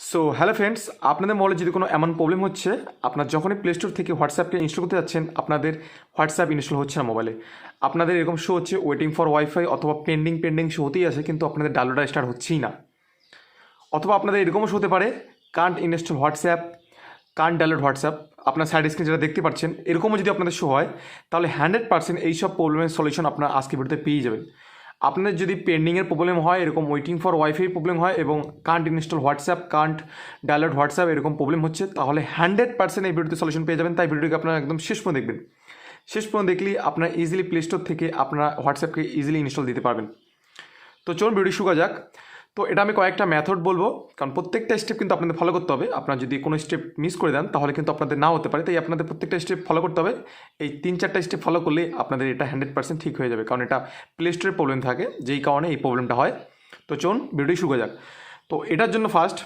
So hello friends আপনাদের মোবাইলে যদি কোনো এমন প্রবলেম হচ্ছে, আপনার যখনই প্লে স্টোর থেকে হোয়াটসঅ্যাপকে ইনস্টল করতে যাচ্ছেন, আপনাদের হোয়াটসঅ্যাপ ইনস্টল হচ্ছে না মোবাইলে আপনাদের এরকম শো হচ্ছে ওয়েটিং ফর ওয়াইফাই অথবা পেন্ডিং পেন্ডিং শো হতেই আছে কিন্তু আপনাদের ডাউনলোডটা স্টার্ট হচ্ছেই না। অথবা আপনাদের এরকমও শো হতে পারে can't install WhatsApp can't download WhatsApp আপনার সাইড স্ক্রিন যেটা দেখতে পাচ্ছেন, এরকমও যদি আপনাদের শো হয়, তাহলে হান্ড্রেড পার্সেন্ট এইসব প্রবলেমের সলিউশন আপনার আজকে ভিডিওতে পেয়ে যাবেন। আপনাদের যদি পেন্ডিংয়ের প্রবলেম হয়, এরকম ওয়েটিং ফর ওয়াইফাই প্রবলেম হয় এবং can't install WhatsApp can't dialled WhatsApp এরকম প্রবলেম হচ্ছে, তাহলে হান্ড্রেড পার্সেন্ট এই ভিডিওতে সলিউশন পেয়ে যাবেন। তাই ভিডিওটিকে আপনারা একদম শেষ পর্যন্ত দেখবেন। শেষ পর্যন্ত দেখলেই আপনার ইজিলি প্লে স্টোর থেকে আপনারা হোয়াটসঅ্যাপকে ইজিলি ইনস্টল দিতে পারবেন। তো চলুন ভিডিও শুকা যাক। তো এটা আমি কয়েকটা মেথড বলব। কারণ প্রত্যেকটা স্টেপ কিন্তু আপনাদের ফলো করতে হবে। আপনার যদি কোনো স্টেপ মিস করে দেন, তাহলে কিন্তু আপনাদের না হতে পারে। তাই আপনাদের প্রত্যেকটা স্টেপ ফলো করতে হবে। এই তিন চারটা স্টেপ ফলো করলে আপনাদের এটা হান্ড্রেড পার্সেন্ট ঠিক হয়ে যাবে। কারণ এটা প্লে স্টোরের প্রবলেম থাকে। যেই কারণে এই প্রবলেমটা হয়। তো চলুন ভিডিও শুরু যাক। তো এটার জন্য ফার্স্ট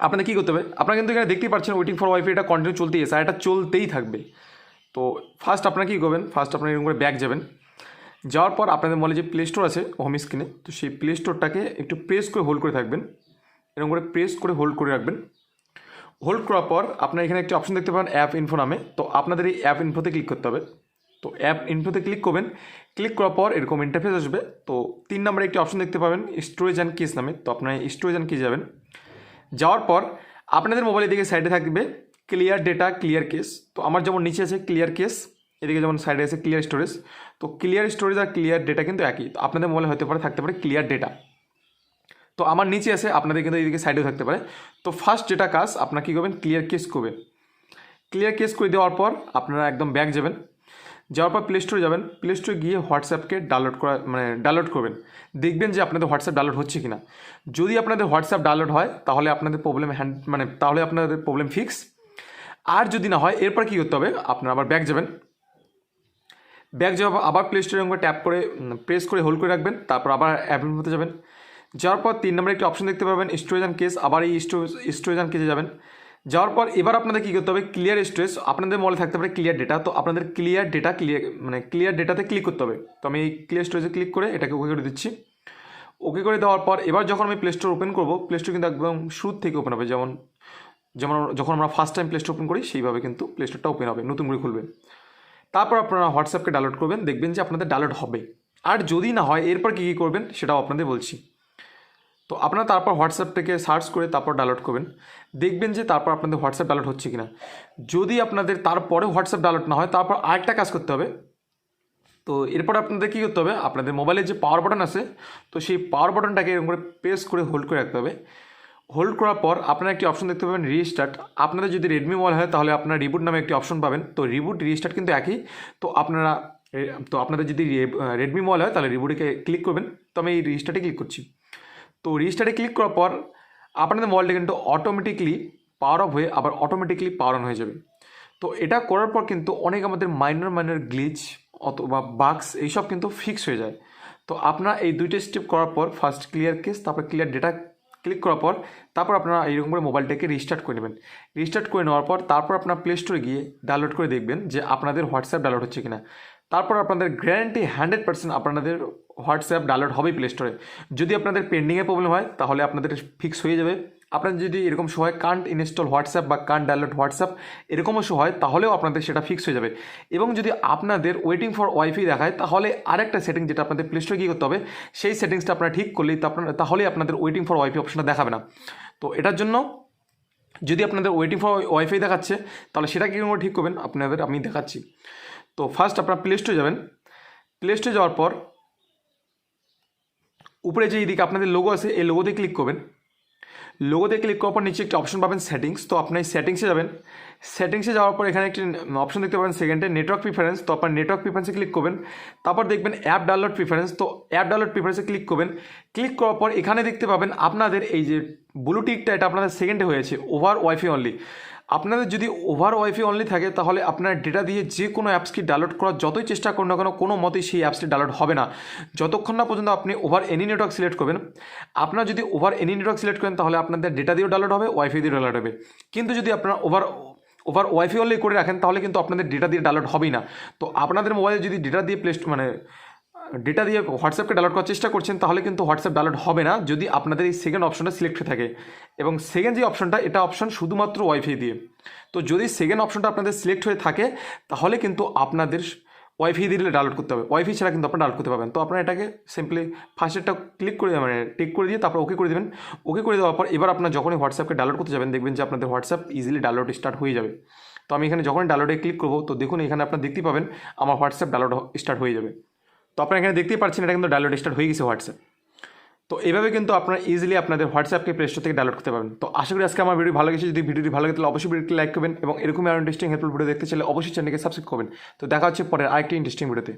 আপনাদের কী করতে হবে? আপনারা কিন্তু এখানে দেখতেই পাচ্ছেন ওয়েটিং ফর ওয়াইফাই এটা কন্টিনিউ চলতেই আর এটা চলতেই থাকবে। তো ফার্স্ট আপনারা কী করবেন? ফার্স্ট আপনারা এরকম করে ব্যাক যাবেন। যাওয়ার পর আপনাদের মনে যে প্লে স্টোর আছে হোম স্ক্রিনে তো সেই প্লে স্টোরটাকে একটু প্রেস করে হোল্ড করে থাকবেন। এরকম করে প্রেস করে হোল্ড করে রাখবেন। হোল্ড করার পর আপনার এখানে একটি অপশন দেখতে পাবেন অ্যাপ ইনফো নামে। তো আপনাদের এই অ্যাপ ইনফোতে ক্লিক করতে হবে। তো অ্যাপ ইনফোতে ক্লিক করবেন। ক্লিক করার পর এরকম ইন্টারফেস আসবে। তো তিন নম্বরে একটি অপশন দেখতে পাবেন স্টোরেজ অ্যান্ড কেস নামে। তো আপনার স্টোরেজ অ্যান্ড কেস যাবেন। যাওয়ার পর আপনাদের মোবাইলের দিকে সাইডে থাকবে ক্লিয়ার ডেটা ক্লিয়ার কেস তো আমার যেমন নিচে আছে ক্লিয়ার কেস এদিকে যেমন সাইডে আছে ক্লিয়ার স্টোরেজ তো ক্লিয়ার স্টোরেজ আর ক্লিয়ার ডেটা কিন্তু একই। তো আপনাদের মোবাইলে হতে পারে, থাকতে পারে ক্লিয়ার ডেটা তো আমার নিচে আছে, আপনাদের কিন্তু এদিকে সাইডেও থাকতে পারে। তো ফার্স্ট যেটা কাজ, আপনার কী করবেন? ক্লিয়ার কেস করবেন। ক্লিয়ার কেস করে দেওয়ার পর আপনারা একদম ব্যাক যাবেন। যাওয়ার পর প্লে স্টোরে যাবেন। প্লে স্টোরে গিয়ে হোয়াটসঅ্যাপকে ডাউনলোড করা মানে ডাউনলোড করবেন। দেখবেন যে আপনাদের হোয়াটসঅ্যাপ ডাউনলোড হচ্ছে কি না যদি আপনাদের হোয়াটসঅ্যাপ ডাউনলোড হয়, তাহলে আপনাদের প্রবলেম হ্যান্ড মানে তাহলে আপনাদের প্রবলেম ফিক্স আর যদি না হয়, এরপর কী করতে হবে? আপনারা আবার ব্যাক যাবেন। ব্যাক যাওয়ার পর আবার প্লে স্টোরের স্টোরে ট্যাপ করে প্রেস করে হোল্ড করে রাখবেন, তারপর আবার অ্যাপের মধ্যে যাবেন। যাওয়ার পর তিন নম্বরে একটি অপশন দেখতে পাবেন স্টোরেজ অ্যান্ড কেস আবার এই স্টোরেজ অ্যান্ড কেসে যাবেন। যাওয়ার পর এবার আপনাদের কী করতে হবে? ক্লিয়ার স্টোরেজ আপনাদের মলে থাকতে পারে ক্লিয়ার ডেটা তো আপনাদের ক্লিয়ার ডেটা ক্লিয়ার মানে ক্লিয়ার ডেটাতে ক্লিক করতে হবে। তো আমি এই ক্লিয়ার স্টোরেজে ক্লিক করে এটাকে ওকে করে দিচ্ছি। ওকে করে দেওয়ার পর এবার যখন আমি প্লে স্টোর ওপেন করব প্লে স্টোর কিন্তু একদম শুরু থেকে ওপেন হবে। যেমন যেমন, যখন আমরা first time play store open করি, সেইভাবে কিন্তু প্লে স্টোরটা ওপেন হবে, নতুন করে খুলবে। তারপর আপনারা হোয়াটসঅ্যাপকে ডাউনলোড করবেন, দেখবেন যে আপনাদের ডাউনলোড হবে। আর যদি না হয়, এরপর কী কী করবেন সেটাও আপনাদের বলছি। তো আপনারা তারপর হোয়াটসঅ্যাপ থেকে সার্চ করে তারপর ডাউনলোড করবেন। দেখবেন যে তারপর আপনাদের হোয়াটসঅ্যাপ ডাউনলোড হচ্ছে কি না যদি আপনাদের তারপরে হোয়াটসঅ্যাপ ডাউনলোড না হয়, তারপর আরেকটা কাজ করতে হবে। তো এরপর আপনাদের কী করতে হবে? আপনাদের মোবাইলের যে পাওয়ার বাটন আছে, তো সেই পাওয়ার বাটনটাকে এরকম করে প্রেস করে হোল্ড করে রাখতে হবে। হোল্ড করার পর আপনারা একটি অপশন দেখতে পাবেন রিস্টার্ট আপনাদের যদি রেডমি মোবাইল হয়, তাহলে আপনারা রিবুট নামে একটি অপশন পাবেন। তো রিবুট রিস্টার্ট কিন্তু একই। তো আপনারা, তো আপনাদের যদি রেডমি মোবাইল হয়, তাহলে রিবুটে ক্লিক করবেন। তো আমি এই রিস্টার্টে ক্লিক করছি। তো রিস্টার্টে ক্লিক করার পর আপনাদের মোবাইলটা কিন্তু অটোমেটিকলি পাওয়ার অফ হয়ে আবার অটোমেটিকলি পাওয়ার অন হয়ে যাবে। তো এটা করার পর কিন্তু অনেক আমাদের মাইনর মাইনর গ্লিচ অথবা বাক্স এইসব কিন্তু ফিক্স হয়ে যায়। তো আপনারা এই দুইটা স্টেপ করার পর ফার্স্ট ক্লিয়ার কেস তারপর ক্লিয়ার ডেটা ক্লিক করার পর তারপর আপনারা এইরকম করে মোবাইলটাকে রিস্টার্ট করে নেবেন। রিস্টার্ট করে নেওয়ার পর তারপর আপনার প্লে স্টোরে গিয়ে ডাউনলোড করে দেখবেন যে আপনাদের হোয়াটসঅ্যাপ ডাউনলোড হচ্ছে কিনা। তারপর আপনাদের গ্যারান্টি হান্ড্রেড পার্সেন্ট আপনাদের হোয়াটসঅ্যাপ ডাউনলোড হবেই প্লে স্টোরে যদি আপনাদের পেন্ডিংয়ে প্রবলেম হয়, তাহলে আপনাদের ফিক্স হয়ে যাবে। আপনার যদি এরকম শো হয় কান্ট ইনস্টল হোয়াটসঅ্যাপ বা কান্ট ডাউনলোড হোয়াটসঅ্যাপ এরকমও শো হয়, তাহলেও আপনাদের সেটা ফিক্স হয়ে যাবে। এবং যদি আপনাদের ওয়েটিং ফর ওয়াইফাই দেখায়, তাহলে আরেকটা সেটিং যেটা আপনাদের প্লে স্টোরে কী করতে হবে, সেই সেটিংসটা আপনারা ঠিক করলেই তো আপনার তাহলে আপনাদের ওয়েটিং ফর ওয়াইফাই অপশনটা দেখাবে না। তো এটার জন্য যদি আপনাদের ওয়েটিং ফর ওয়াইফাই দেখাচ্ছে, তাহলে সেটা কী করে ঠিক করবেন, আপনাদের আমি দেখাচ্ছি। তো ফার্স্ট আপনারা প্লে স্টোরে যাবেন। প্লে স্টোরে যাওয়ার পর, উপরে যে এইদিকে আপনাদের লোগো আছে, এই লোগোতে ক্লিক করবেন। লোগোতে ক্লিক করার পর নিচে একটি অপশন পাবেন সেটিংস তো আপনি সেটিংসে যাবেন। সেটিংসে যাওয়ার পর এখানে একটি অপশন দেখতে পাবেন সেকেন্ডে নেটওয়ার্ক প্রিফারেন্স তো আপনার নেটওয়ার্ক প্রিফারেন্সে ক্লিক করবেন। তারপর দেখবেন অ্যাপ ডাউনলোড প্রিফারেন্স তো অ্যাপ ডাউনলোড প্রিফারেন্সে ক্লিক করবেন। ক্লিক করার পর এখানে দেখতে পাবেন আপনাদের এই যে ব্লুটিকটা এটা আপনাদের সেকেন্ডে হয়েছে ওভার ওয়াইফাই অনলি আপনাদের যদি ওভার ওয়াইফাই অনলি থাকে, তাহলে আপনার ডেটা দিয়ে যে কোনো অ্যাপসকে ডাউনলোড করার যতই চেষ্টা করুন না কেন, কোনো মতেই সেই অ্যাপসটি ডাউনলোড হবে না। যতক্ষণ না পর্যন্ত আপনি ওভার এনি নেটওয়ার্ক সিলেক্ট করবেন, আপনার যদি ওভার এনি নেটওয়ার্ক সিলেক্ট করেন, তাহলে আপনাদের ডেটা দিয়েও ডাউনলোড হবে ওয়াইফাই দিয়েও ডাউনলোড হবে। কিন্তু যদি আপনার ওভার ওভার ওয়াইফাই অনলি করে রাখেন, তাহলে কিন্তু আপনাদের ডেটা দিয়ে ডাউনলোড হবেই না। তো আপনাদের মোবাইলে যদি ডেটা দিয়ে প্লে মানে ডেটা দিয়ে হোয়াটসঅ্যাপকে ডাউনলোড করার চেষ্টা করছেন, তাহলে কিন্তু হোয়াটসঅ্যাপ ডাউনলোড হবে না যদি আপনাদের এই সেকেন্ড অপশনটা সিলেক্ট হয়ে থাকে। এবং সেকেন্ড যে অপশনটা এটা অপশন শুধুমাত্র ওয়াইফাই দিয়ে। তো যদি সেকেন্ড অপশনটা আপনাদের সিলেক্ট হয়ে থাকে, তাহলে কিন্তু আপনাদের ওয়াইফাই দিয়ে ডাউনলোড করতে হবে। ওয়াইফাই ছাড়া কিন্তু আপনারা ডাউনলোড করতে পারবেন। তো আপনারা এটাকে সিম্পলি ফার্স্টেরটা ক্লিক করে মানে টিক করে দিয়ে তারপর ওকে করে দেবেন। ওকে করে দেওয়ার পর এবার আপনার যখনই হোয়াটসঅ্যাপকে ডাউনলোড করতে যাবেন, দেখবেন যে আপনাদের হোয়াটসঅ্যাপ ইজিলি ডাউনলোড স্টার্ট হয়ে যাবে। তো আমি এখানে যখনই ডাউনলোডে ক্লিক করব, তো দেখুন এখানে আপনার দেখতেই পাবেন, আমার হোয়াটসঅ্যাপ ডাউনলোড স্টার্ট হয়ে যাবে। আপনারা এখানে দেখতেই পাচ্ছেন এটা কিন্তু ডাউনলোড স্টার্ট হয়ে গেছে হোয়াটসঅ্যাপ তো এভাবে কিন্তু আপনারা ইজিলি আপনাদের হোয়াটসঅ্যাপকে প্লে স্টোর থেকে ডাউনলোড করতে পারবেন। তো আশা করি আজকে আমার ভিডিও ভালো গেছে যদি ভিডিওটি ভালো লাগে, তাহলে অবশ্যই ভিডিওটি লাইক করবেন এবং এরকম আরও ইন্টারেস্টিং হেল্পফুল ভিডিও দেখতে চাইলে অবশ্যই চ্যানেলকে সাবস্ক্রাইব করবেন। তো দেখা হচ্ছে পরের আরেকটি ইন্টারেস্টিং ভিডিওতে